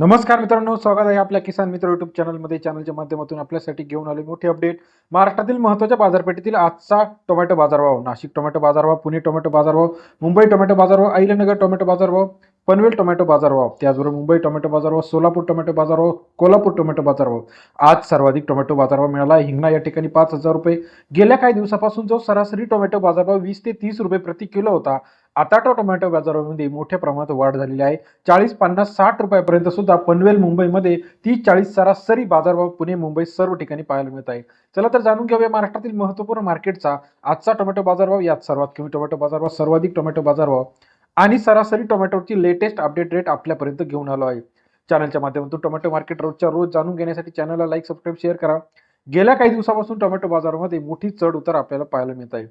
नमस्कार मित्रांनो स्वागत आहे आपल्या किसान मित्र युट्यूब चॅनलमध्ये चॅनलच्या माध्यमातून आपल्यासाठी घेऊन आले मोठी अपडेट महाराष्ट्रातील महत्त्वाच्या बाजारपेठेतील आजचा टोमॅटो बाजारभाव. नाशिक टोमॅटो बाजारभाव पुणे टोमॅटो बाजारभाव मुंबई टोमॅटो बाजारभाव अहिल्यानगर टोमॅटो बाजारभाव. पनवेल टोमॅटो बाजारभाव त्याचबरोबर मुंबई टोमॅटो बाजारभाव सोलापूर टोमॅटो बाजारभाव कोल्हापूर टोमॅटो बाजारभाव. आज सर्वाधिक टोमॅटो बाजारभाव मिळाला. आहे. हिंगणा या ठिकाणी पाच हजार रुपये. गेल्या काही दिवसापासून जो सरासरी टोमॅटो बाजारभाव वीस ते तीस रुपये प्रति किलो होता आता तो टोमॅटो बाजारामध्ये मोठ्या प्रमाणात वाढ झालेली आहे. चाळीस पन्नास साठ रुपयापर्यंत सुद्धा पनवेल मुंबईमध्ये तीस चाळीस सरासरी बाजारभाव पुणे मुंबई सर्व ठिकाणी पाहायला मिळत आहे. चला तर जाणून घेऊया महाराष्ट्रातील महत्त्वपूर्ण मार्केटचा. आजचा टोमॅटो बाजारभाव यात सर्वात कमी टोमॅटो बाजारभाव सर्वाधिक टोमॅटो बाजारभाव आणि सरासरी टोमॅटोची लेटेस्ट अपडेट रेट आपल्यापर्यंत घेऊन आलो आहे. चॅनलच्या माध्यमातून टोमॅटो मार्केट रोजच्या रोज जाणून घेण्यासाठी चॅनलला लाईक सबस्क्राईब शेअर करा. गेल्या काही दिवसापासून टोमॅटो बाजारामध्ये मोठी चढ उतार आपल्याला पाहायला मिळत आहे.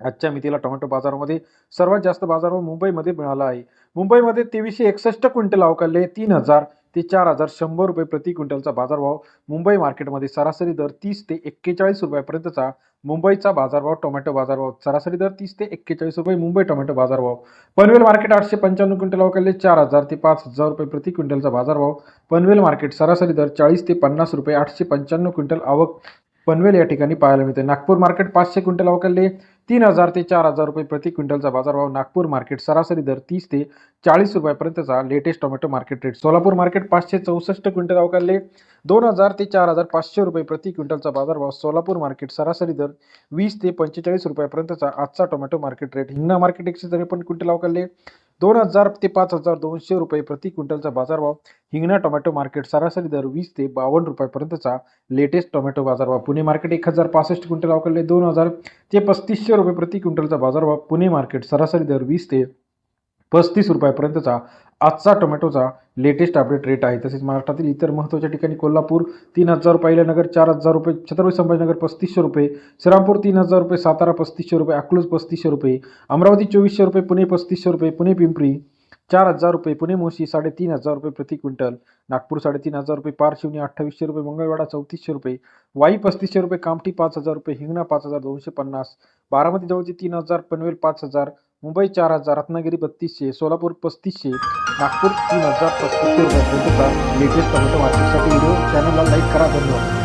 आजच्या मितीला टोमॅटो बाजारामध्ये सर्वात जास्त बाजारभाव मुंबईमध्ये मिळाला आहे. मुंबईमध्ये तेवीसशे एकसष्ट क्विंटल अवकाळले तीन हजार ते चार हजार शंभर रुपये प्रति क्विंटलचा बाजारभाव मुंबई मार्केटमध्ये सरासरी दर तीस ते एक्केचाळीस रुपयापर्यंतचा मुंबईचा बाजारभाव टोमॅटो बाजारभाव सरासरी दर तीस ते एक्केचाळीस रुपये मुंबई टोमॅटो बाजारभाव. पनवेल मार्केट आठशे पंच्याण्णव क्विंटल अवकाळले चार हजार ते पाच हजार रुपये प्रति क्विंटलचा बाजारभाव. पनवेल मार्केट सरासरी दर चाळीस ते पन्नास रुपये आठशे पंच्याण्णव क्विंटल आवक पनवेल या ठिकाणी पाहायला मिळते नागपूर मार्केट पाचशे क्विंटल अवकाळले तीन हजार ते चार हजार रुपये प्रति क्विंटलचा बाजारभाव. नागपूर मार्केट सरासरी दर तीस ते चाळीस रुपयापर्यंतचा latest tomato market rate Solapur market पाचशे चौसष्ट क्विंटल अवकाळले दोन हजार ते चार हजार पाचशे रुपये प्रति क्विंटलचा बाजारभाव. सोलापूर मार्केट सरासरी दर वीस ते पंचेचाळीस रुपयापर्यंतचा आजचा tomato market rate Hingna market एकशे त्रेपन्न क्विंटल अवकाळले दोन हजार ते पाच हजार दोनशे रुपये प्रति क्विंटलचा बाजारभाव हिंगणा टोमॅटो मार्केट सरासरी दर वीस ते बावन्न रुपयापर्यंतचा लेटेस्ट टोमॅटो बाजारभाव. पुणे मार्केट एक हजार पासष्ट क्विंटल अवकाळले दोन हजार ते पस्तीसशे रुपये प्रति क्विंटलचा बाजारभाव. पुणे मार्केट सरासरी दर वीस ते पस्तीस रुपयापर्यंतचा आजचा टोमॅटोचा लेटेस्ट अपडेट रेट आहे. तसेच महाराष्ट्रातील इतर महत्त्वाच्या ठिकाणी कोल्हापूर तीन हजार रुपये चार हजार रुपये छत्रपती संभाजीनगर पस्तीसशे रुपये श्रीरामपूर तीन हजार रुपये सातारा पस्तीसशे रुपये अकलूज पस्तीसशे रुपये अमरावती चोवीसशे रुपये पुणे पस्तीसशे रुपये पुणे पिंपरी चार हजार रुपये पुणे मोशी साडेतीन हजार रुपये प्रति क्विंटल नागपूर साडेतीन हजार रुपये पारशिवनी अठ्ठावीसशे रुपये मंगळवाडा चौतीसशे रुपये वाई पस्तीसशे रुपये कामठी पाच हजार रुपये हिंगणा पाच हजार दोनशे पन्नास बारामती जवळचे तीन हजार पनवेल पाच हजार मुंबई चार हजार रत्नागिरी बत्तीसशे सोलापूर पस्तीसशे नागपूर तीन हजार पस्तीसशे रुपये. लेटेस्ट टोमॅटो मार्केटसाठी व्हिडिओ चॅनलला लाईक करा. धन्यवाद.